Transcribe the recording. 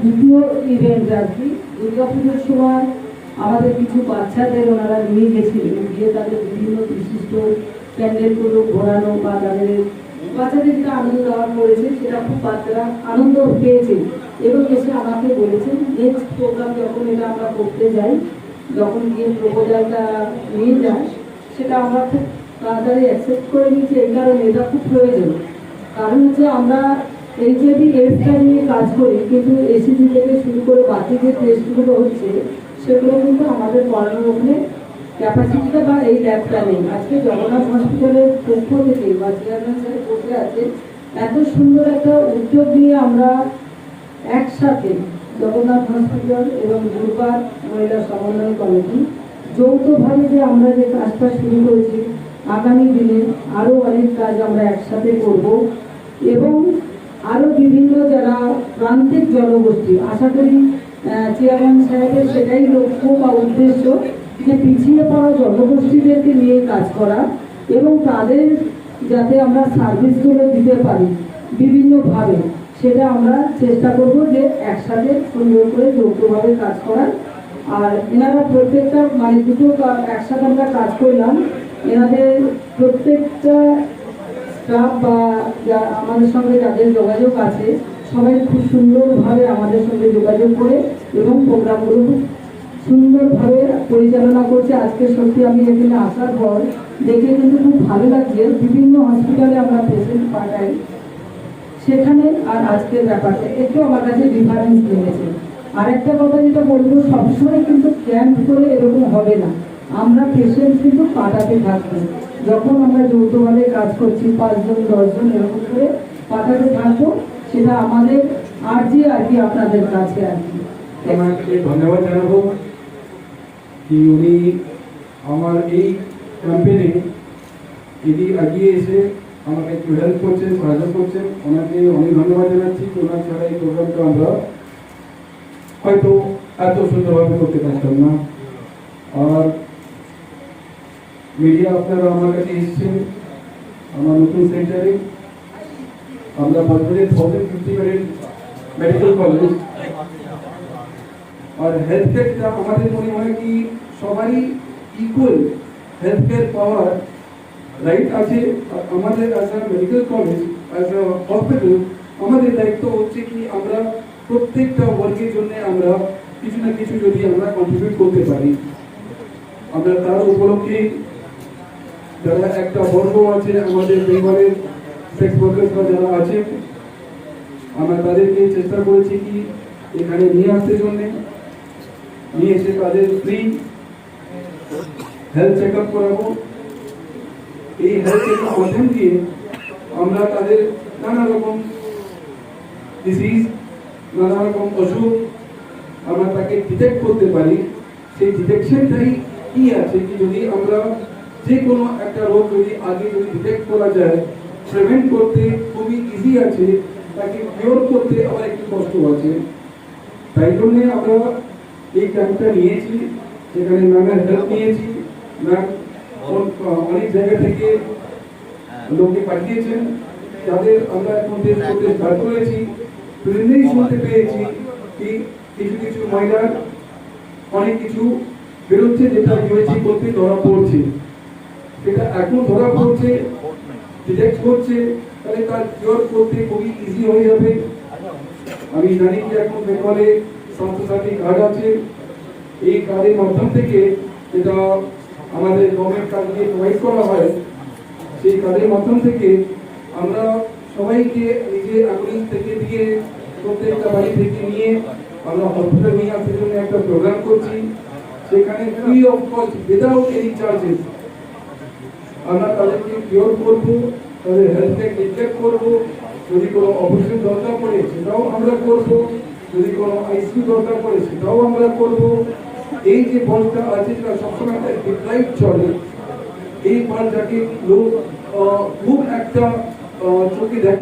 দ্বিতীয় ইভেন্ট আর কি। দুর্গাপুজোর সময় আমাদের কিছু বাচ্চাদের ওনারা নিয়ে গেছিলেন, গিয়ে তাদের বিভিন্ন বিশিষ্ট প্যান্ডেলগুলো ঘোরানো বা তাদের বাচ্চাদের যেটা আনন্দ দেওয়া করেছে, সেটা খুব বাচ্চারা আনন্দ পেয়েছে এবং এসে আমাকে বলেছেন নেক্সট প্রোগ্রাম যখন এটা আমরা করতে যাই, যখন গিয়ে প্রপোজালটা নিয়ে যাই, সেটা আমরা খুব তাড়াতাড়ি অ্যাকসেপ্ট করে নিয়েছি। এই কারণে এটা খুব প্রয়োজন। কারণ হচ্ছে আমরা এইচআইভি এডসটা নিয়ে কাজ করি কিন্তু এসিজি থেকে শুরু করে বাকি যে টেস্টগুলো হচ্ছে, সেগুলো কিন্তু আমাদের করানোর ওখানে ক্যাপাসিটিটা বা এই ল্যাবটা নেই। আজকে জগন্নাথ হসপিটালের পক্ষ থেকে বা চেয়ারম্যান স্যার বসে আছে এত সুন্দর একটা উদ্যোগ নিয়ে আমরা একসাথে জগন্নাথ হসপিটাল এবং দুর্বার মহিলা সমন্বয় কমিটি যৌথভাবে যে আমরা যে কাজটা শুরু করেছি, আগামী দিনে আরও অনেক কাজ আমরা একসাথে করব এবং আরও বিভিন্ন যারা প্রান্তিক জনগোষ্ঠী, আশা করি চেয়ারম্যান সাহেবের সেটাই লক্ষ্য বা উদ্দেশ্য যে পিছিয়ে পড়া জনগোষ্ঠীদেরকে নিয়ে কাজ করা এবং তাদের যাতে আমরা সার্ভিসগুলো দিতে পারি বিভিন্নভাবে, সেটা আমরা চেষ্টা করব যে একসাথে সুন্দর করে যৌথভাবে কাজ করার। আর এনারা প্রত্যেকটা মানে দুটো একসাথে আমরা কাজ করলাম, এনাদের প্রত্যেকটা স্টাফ বা যা আমাদের সঙ্গে যাদের যোগাযোগ আছে, সবাই খুব সুন্দরভাবে আমাদের সঙ্গে যোগাযোগ করে এবং প্রোগ্রামগুলো খুব সুন্দরভাবে পরিচালনা করছে। আজকে সত্যি আমি এখানে আসার পর দেখে কিন্তু খুব ভালো লাগছে। বিভিন্ন হসপিটালে আমরা পেশেন্ট পাঠাই। সেখানে আর আজকের ব্যাপারটা, একটু আমার কাছে ডিফারেন্স লেগেছে। আর একটা কথা যেটা বলব, সবসময় কিন্তু ক্যাম্প করে এরকম হবে না। আমরা পেশেন্ট কিন্তু পাঠাতে থাকব। যখন আমরা যৌথভাবে কাজ করছি, পাঁচজন, দশজন এরকম করে পাঠাতে থাকব, সেটা আমাদের আর্জি আর কি আপনাদের কাছে আর কি। ধন্যবাদ জানাব কি উনি আমার এই ক্যাম্পেনে এদি এগিয়ে এসে আমাকে একটু হেল্প করছেন, সাহায্য করছেন, ওনাকে অনেক ধন্যবাদ জানাচ্ছি। ওনার ছাড়া এই প্রোগ্রামটা আমরা হয়তো এত সুন্দরভাবে করতে পারতাম না। আর মিডিয়া আপনারা আমার কাছে এসেছেন, আমার নতুন সেন্টারে। আমরা বছরে থাউজেন্ড ফিফটি বেডের মেডিকেল কলেজ আর হেলথ কেয়ারটা আমাদের মনে হয় কি সবারই ইকুয়াল হেলথ কেয়ার পাওয়ার রাইট আছে আমাদের as a medical college as a hospital আমাদের দায়িত্ব হচ্ছে কি আমরা প্রত্যেকটা ওয়ার্কের জন্য আমরা কিছু না কিছু যদি আমরা কন্ট্রিবিউট করতে পারি। আমরা তার উপলক্ষে যারা একটা বর্গ আছে আমাদের ওয়ার্কার্সরা যারা আছে, আমরা তাদেরকে চেষ্টা করেছি কি এখানে নিয়ে আসতে জন্যে। নিয়ে এসে তাদের ফ্রি হেলথ চেক আপ করাবো। এই হেলথ চেক আপ মাধ্যম দিয়ে আমরা তাদের নানা রকম ডিজিজ নানা রকম অসুখ আমরা তাকে ডিটেক্ট করতে পারি। সেই ডিটেকশনটাই কি আছে কি যদি আমরা যে কোনো একটা রোগ যদি আগে যদি ডিটেক্ট করা যায় প্রিভেন্ট করতে খুবই ইজি আছে, তাকে কিওর করতে আবার একটু কষ্ট আছে। তাই জন্যে আমরা এই ক্যাম্পটা নিয়েছি সেখানে ম্যামের হেল্প নিয়েছি। ম্যাম অনেক জায়গা থেকে লোককে পাঠিয়েছেন তাদের আমরা এখন টেস্ট করতে স্টার্ট করেছি। ট্রেনেই শুনতে পেয়েছি কি কিছু কিছু মহিলার অনেক কিছু বেরোচ্ছে, যেটা ইউএসি করতে ধরা পড়ছে। সেটা এখন ধরা পড়ছে ডিটেক্ট করছে, তাহলে তার কিওর করতে খুবই ইজি হয়ে যাবে। আমি জানি যে এখন বেঙ্গলে স্বাস্থ্যসাথী কার্ড আছে। এই কার্ডের মাধ্যম থেকে যেটা আমাদের গভর্নমেন্ট কার্ড দিয়ে প্রোভাইড করা হয়, সেই কার্ডের মাধ্যম থেকে আমরা সবাইকে নিজের আগ্রহ থেকে দিয়ে প্রত্যেকটা বাড়ি থেকে নিয়ে আমরা হসপিটাল নিয়ে আসার জন্য একটা প্রোগ্রাম করছি। সেখানে free of cost without any charges আমরা তাদেরকে কিওর করব, তাদের হেলথকে চেক করব, যদি কোনো অপারেশন দরকার পড়ে সেটাও আমরা করব, যদি কোনো আইসিউ দরকার পড়ে সেটাও আমরা করব। এই যে বলটা আছে সেটা সবসময় একটা ডিপ্রাইভ চলে। এই বল লোক খুব একটা চোখে দেখ